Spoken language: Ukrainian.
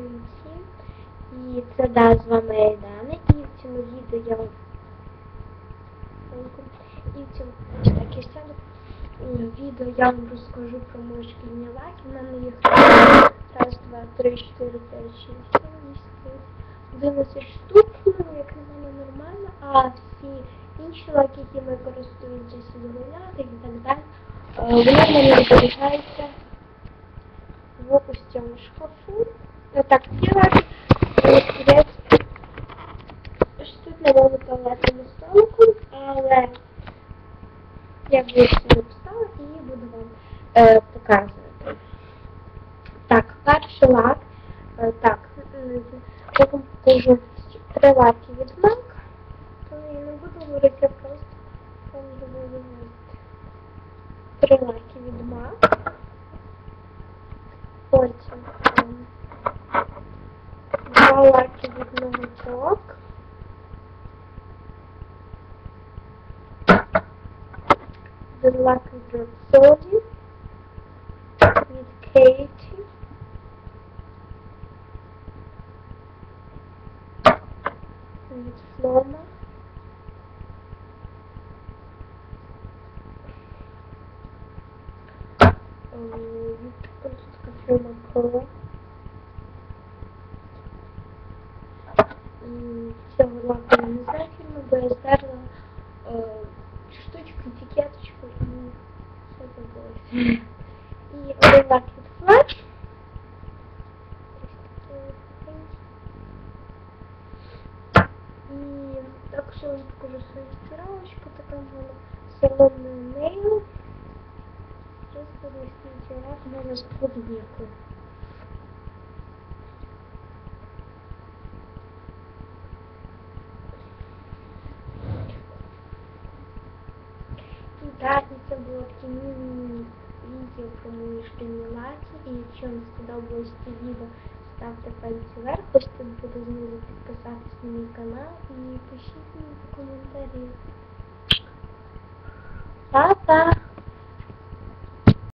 Всім. І це да, з вами Айдана. І в цьому відео я вам і в цьому так, я сяду. М, відео я вам розкажу про мої шкільні лаки. У мене їх раз, два, три, чотири, п'ять, шість, сім, вісім, одинадцять штук, ну, як на мене нормально, а всі інші лаки, які ми користуються сідгуляти і так далі, е, вони мене зберігаються в ось шкафу. Ну так, е, стоять ось тут на моєму туалетному столику, але я сюди поставити і буду вам е, показувати. Так, перший лак. Е, так, я вам покажу три лаки від. То я не буду говорити, я просто вам буду. Три лаки від MAC. Потім ем, лаки від Новачок. Один лак від Рапсоді. Від Кейті. Від Флома. Ем, Від Цього лаку я не фірми, бо я е, штучку, етикеточку і все забулося. І один лак такий ось. І також я вам покажу свою стиралочку, така в мене нейл. Зараз буду стирати в мене видео і це було таке міні-відео про мої шкільні лаки. І якщо вам сподобалось це відео, ставте пальці вверх, тут буде знизу підписатись на мій канал і пишіть мені в коментарі. Па-па!